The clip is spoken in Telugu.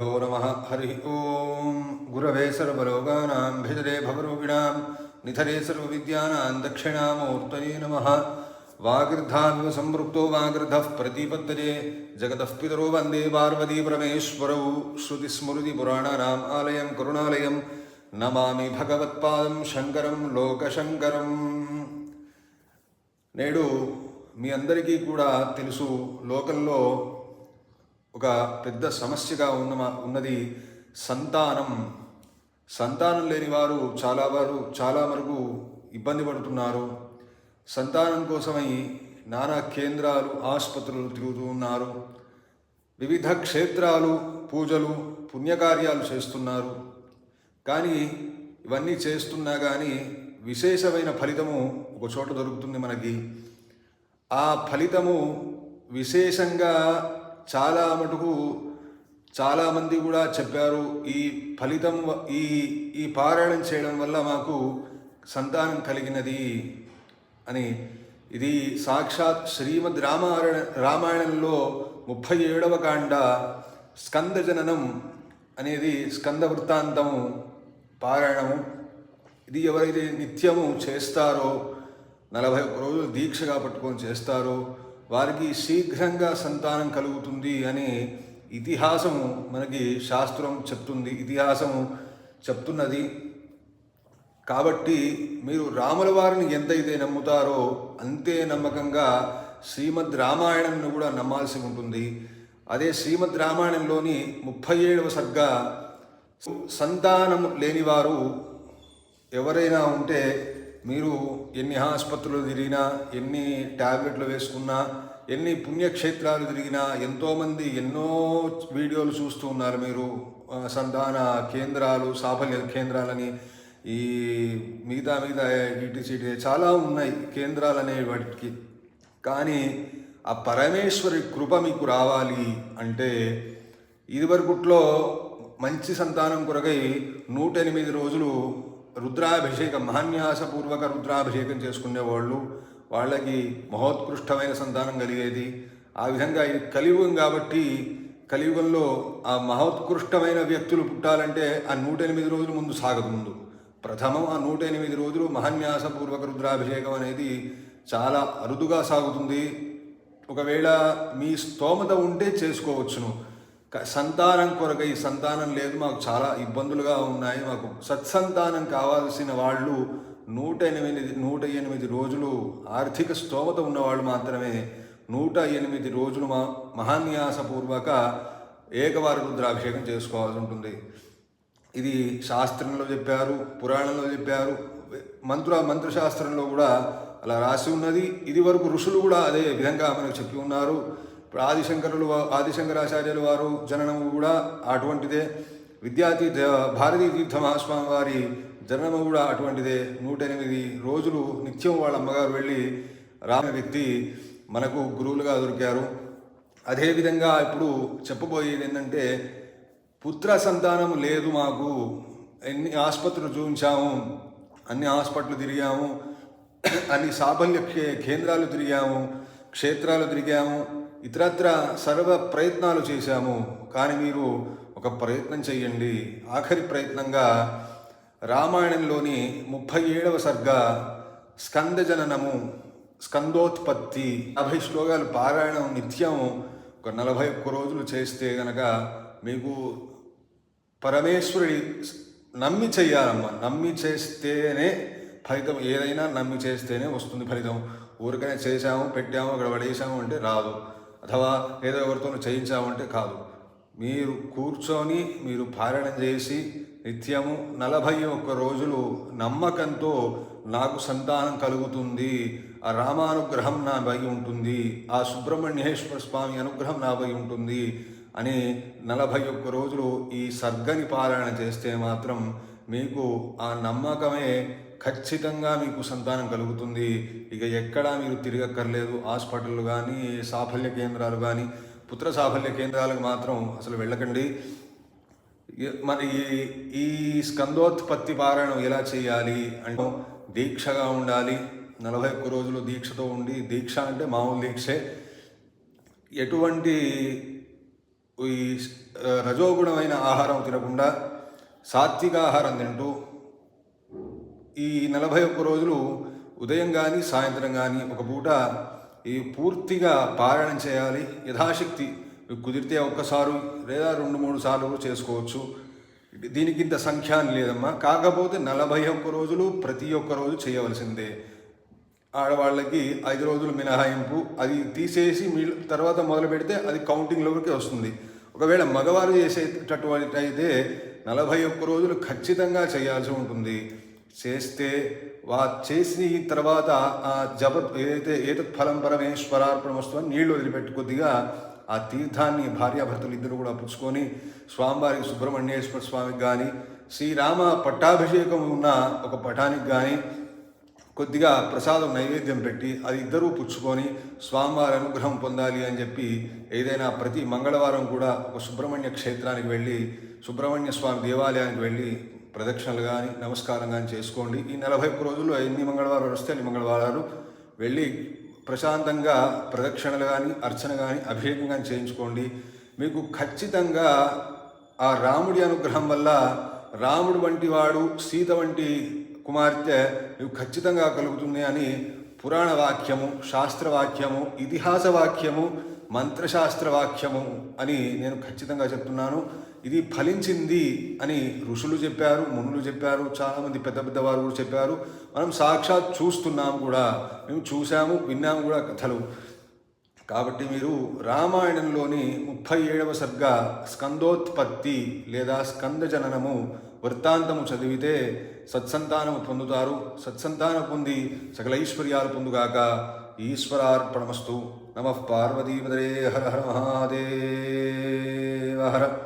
ఓ నమ హరి ఓం గురవే సర్వలోకానాం భిజరే భవరోగిణాం నిధరే సర్వవిద్యానాం దక్షిణామూర్తయే నమ వాగృద్ధావివ సంవృక్తో వాగృధః ప్రతిపత్తజే జగతః పితరో వందే పార్వతీ పరమేశ్వరౌ శృతిస్మృతిపురాణానాం ఆలయం కరుణాలయం నమామి భగవత్పాదం శంకరం లోకశంకరం నేడు మీ అందరికీ కూడా తెలుసు లోకంలో ఒక పెద్ద సమస్యగా ఉన్న ఉన్నది సంతానం. సంతానం లేని వారు చాలా వారు చాలా వరకు ఇబ్బంది పడుతున్నారు. సంతానం కోసమై నానా కేంద్రాలు ఆసుపత్రులు తిరుగుతూ ఉన్నారు. వివిధ క్షేత్రాలు పూజలు పుణ్యకార్యాలు చేస్తున్నారు. కానీ ఇవన్నీ చేస్తున్నా కానీ విశేషమైన ఫలితము ఒక చోట దొరుకుతుంది మనకి. ఆ ఫలితము విశేషంగా చాలా మటుకు చాలామంది కూడా చెప్పారు ఈ ఫలితం ఈ ఈ పారాయణం చేయడం వల్ల మాకు సంతానం కలిగినది అని. ఇది సాక్షాత్ శ్రీమద్ రామాయణ రామాయణంలో ముప్పై ఏడవ కాండ స్కంద జననం అనేది స్కంద వృత్తాంతము పారాయణము. ఇది ఎవరైతే నిత్యము చేస్తారో నలభై ఒక్క రోజులు దీక్షగా పట్టుకొని చేస్తారో వారికి శీఘ్రంగా సంతానం కలుగుతుంది అని ఇతిహాసము మనకి శాస్త్రం చెప్తుంది ఇతిహాసము చెప్తున్నది. కాబట్టి మీరు రాముల వారిని ఎంతైతే నమ్ముతారో అంతే నమ్మకంగా శ్రీమద్ రామాయణంను కూడా నమ్మాల్సి ఉంటుంది. అదే శ్రీమద్ రామాయణంలోని ముప్పై ఏడవ సర్గ సంతానం లేనివారు ఎవరైనా ఉంటే మీరు ఎన్ని ఆసుపత్రులు తిరిగినా ఎన్ని ట్యాబ్లెట్లు వేసుకున్నా ఎన్ని పుణ్యక్షేత్రాలు తిరిగినా ఎంతోమంది ఎన్నో వీడియోలు చూస్తూ ఉన్నారు మీరు. సంధాన సంతాన కేంద్రాలు సాఫల్య కేంద్రాలని ఈ మిగతా మిగతా ఇటు చాలా ఉన్నాయి కేంద్రాలు అనే వాటికి. కానీ ఆ పరమేశ్వరి కృప మీకు రావాలి అంటే ఇదివరకుట్లో మంచి సంతానం కొరకై నూట ఎనిమిది రోజులు రుద్రాభిషేకం మహాన్యాసపూర్వక రుద్రాభిషేకం చేసుకునేవాళ్ళు. వాళ్ళకి మహోత్కృష్టమైన సంతానం కలిగేది. ఆ విధంగా ఇది కలియుగం కాబట్టి కలియుగంలో ఆ మహోత్కృష్టమైన వ్యక్తులు పుట్టాలంటే ఆ నూట ఎనిమిది రోజులు ముందు సాగదు ముందు. ప్రథమం ఆ నూట ఎనిమిది రోజులు మహాన్యాసపూర్వక రుద్రాభిషేకం అనేది చాలా అరుదుగా సాగుతుంది. ఒకవేళ మీ స్తోమత ఉంటే చేసుకోవచ్చును. సంతానం కొరకు ఈ సంతానం లేదు మాకు చాలా ఇబ్బందులుగా ఉన్నాయి. మాకు సత్సంతానం కావాల్సిన వాళ్ళు నూట ఎనిమిది నూట ఎనిమిది రోజులు ఆర్థిక స్తోమత ఉన్నవాళ్ళు మాత్రమే నూట ఎనిమిది రోజులు మా మహాన్యాసపూర్వక ఏకవార రుద్రాభిషేకం చేసుకోవాల్సి ఉంటుంది. ఇది శాస్త్రంలో చెప్పారు పురాణంలో చెప్పారు మంత్ర మంత్రశాస్త్రంలో కూడా అలా రాసి ఉన్నది. ఇది వరకు ఋషులు కూడా అదే విధంగా మనకు చెప్పి ఉన్నారు. ఆదిశంకరులు వా- ఆదిశంకరాచార్యులు వారు జననము కూడా అటువంటిదే. విద్యాతీర్థ భారతీ తీర్థ మహాస్వామి వారి జననము కూడా అటువంటిదే. నూట ఎనిమిది రోజులు నిత్యం వాళ్ళ అమ్మగారు వెళ్ళి రామ వ్యక్తి మనకు గురువులుగా దొరికారు. అదేవిధంగా ఇప్పుడు చెప్పబోయేది ఏంటంటే పుత్ర సంతానం లేదు మాకు. ఎన్ని ఆసుపత్రులు చూపించాము అన్ని హాస్పిటల్ తిరిగాము అన్ని సాఫల్య కే- కేంద్రాలు తిరిగాము క్షేత్రాలు తిరిగాము ఇతరత్ర సర్వ ప్రయత్నాలు చేశాము. కానీ మీరు ఒక ప్రయత్నం చేయండి ఆఖరి ప్రయత్నంగా రామాయణంలోని ముప్పై ఏడవ సర్గ స్కంద జననము స్కందోత్పత్తి యాభై శ్లోకాలు పారాయణం నిత్యం ఒక నలభై ఒక్క రోజులు చేస్తే గనక మీకు పరమేశ్వరుడి నమ్మి చేయాలమ్మ నమ్మి చేస్తేనే ఫలితం ఏదైనా నమ్మి చేస్తేనే వస్తుంది ఫలితం. ఊరికనే చేశాము పెట్టాము అక్కడ పడేసాము అంటే రాదు. అథవా ఏదో ఎవరితోనూ చేయించామంటే కాదు. మీరు కూర్చొని మీరు పారాయణం చేసి నిత్యము నలభై ఒక్క రోజులు నమ్మకంతో నాకు సంతానం కలుగుతుంది ఆ రామానుగ్రహం నా పై ఉంటుంది ఆ సుబ్రహ్మణ్యేశ్వర స్వామి అనుగ్రహం నా పై ఉంటుంది అని నలభై ఒక్క రోజులు ఈ సర్గని పారాయణ చేస్తే మాత్రం మీకు ఆ నమ్మకమే ఖచ్చితంగా మీకు సంతానం కలుగుతుంది. ఇక ఎక్కడా మీరు తిరగక్కర్లేదు. హాస్పిటల్ కానీ సాఫల్య కేంద్రాలు కానీ పుత్ర సాఫల్య కేంద్రాలకు మాత్రం అసలు వెళ్ళకండి. మరి ఈ- ఈ స్కందోత్పత్తి పారాయణం ఎలా చేయాలి అంటే దీక్షగా ఉండాలి. నలభై ఒక్క రోజులు దీక్షతో ఉండి దీక్ష అంటే మామూలు దీక్షే. ఎటువంటి ఈ రజోగుణమైన ఆహారం తినకుండా సాత్విక ఆహారం తింటూ ఈ నలభై ఒక్క రోజులు ఉదయం కానీ సాయంత్రం కానీ ఒక పూట ఈ పూర్తిగా పారాయణం చేయాలి. యథాశక్తి కుదిరితే ఒక్కసారి లేదా రెండు మూడు సార్లు కూడా చేసుకోవచ్చు. దీనికి ఇంత సంఖ్య అని లేదమ్మా. కాకపోతే నలభై ఒక్క రోజులు ప్రతి ఒక్క రోజు చేయవలసిందే. ఆడవాళ్ళకి ఐదు రోజులు మినహాయింపు అది తీసేసి మీ తర్వాత మొదలు పెడితే అది కౌంటింగ్లోకి వస్తుంది. ఒకవేళ మగవారు చేసేటటువంటి అయితే నలభై ఒక్క రోజులు ఖచ్చితంగా చేయాల్సి ఉంటుంది. చేస్తే వా చేసిన తర్వాత ఆ జప ఏదైతే ఏతత్ ఫలం పరమేశ్వరార్పణమస్తు అని నీళ్ళు వదిలిపెట్టి కొద్దిగా ఆ తీర్థాన్ని భార్యాభర్తలు ఇద్దరు కూడా పుచ్చుకొని స్వామివారికి సుబ్రహ్మణ్యేశ్వర స్వామికి కానీ శ్రీరామ పట్టాభిషేకం ఉన్న ఒక పటానికి కానీ కొద్దిగా ప్రసాదం నైవేద్యం పెట్టి అది ఇద్దరూ పుచ్చుకొని స్వామివారి అనుగ్రహం పొందాలి అని చెప్పి ఏదైనా ప్రతి మంగళవారం కూడా ఒక సుబ్రహ్మణ్య క్షేత్రానికి వెళ్ళి సుబ్రహ్మణ్య స్వామి దేవాలయానికి వెళ్ళి ప్రదక్షిణలు కానీ నమస్కారం కానీ చేసుకోండి. ఈ నలభై ఒక్క రోజుల్లో ఎన్ని మంగళవారాలు వస్తే అన్ని మంగళవారాలు వెళ్ళి ప్రశాంతంగా ప్రదక్షిణలు కానీ అర్చన కానీ అభిషేకం కానీ చేయించుకోండి. మీకు ఖచ్చితంగా ఆ రాముడి అనుగ్రహం వల్ల రాముడు వంటి వాడు సీత వంటి కుమార్తె మీకు ఖచ్చితంగా కలుగుతుంది అని పురాణ వాక్యము శాస్త్రవాక్యము ఇతిహాస వాక్యము మంత్రశాస్త్ర వాక్యము అని నేను ఖచ్చితంగా చెప్తున్నాను. ఇది ఫలించింది అని ఋషులు చెప్పారు మునులు చెప్పారు చాలామంది పెద్ద పెద్ద వారు కూడా చెప్పారు. మనం సాక్షాత్ చూస్తున్నాం కూడా మేము చూసాము విన్నాము కూడా కథలు. కాబట్టి మీరు రామాయణంలోని ముప్పై ఏడవ సర్గ స్కందోత్పత్తి లేదా స్కంద జననము వృత్తాంతము చదివితే సత్సంతానము పొందుతారు. సత్సంతానం పొంది సకల ఐశ్వర్యాలు పొందుగాక ఈశ్వరార్పణమస్తు. నమ పార్వతీపదరే హర హర మహాదేవ హర.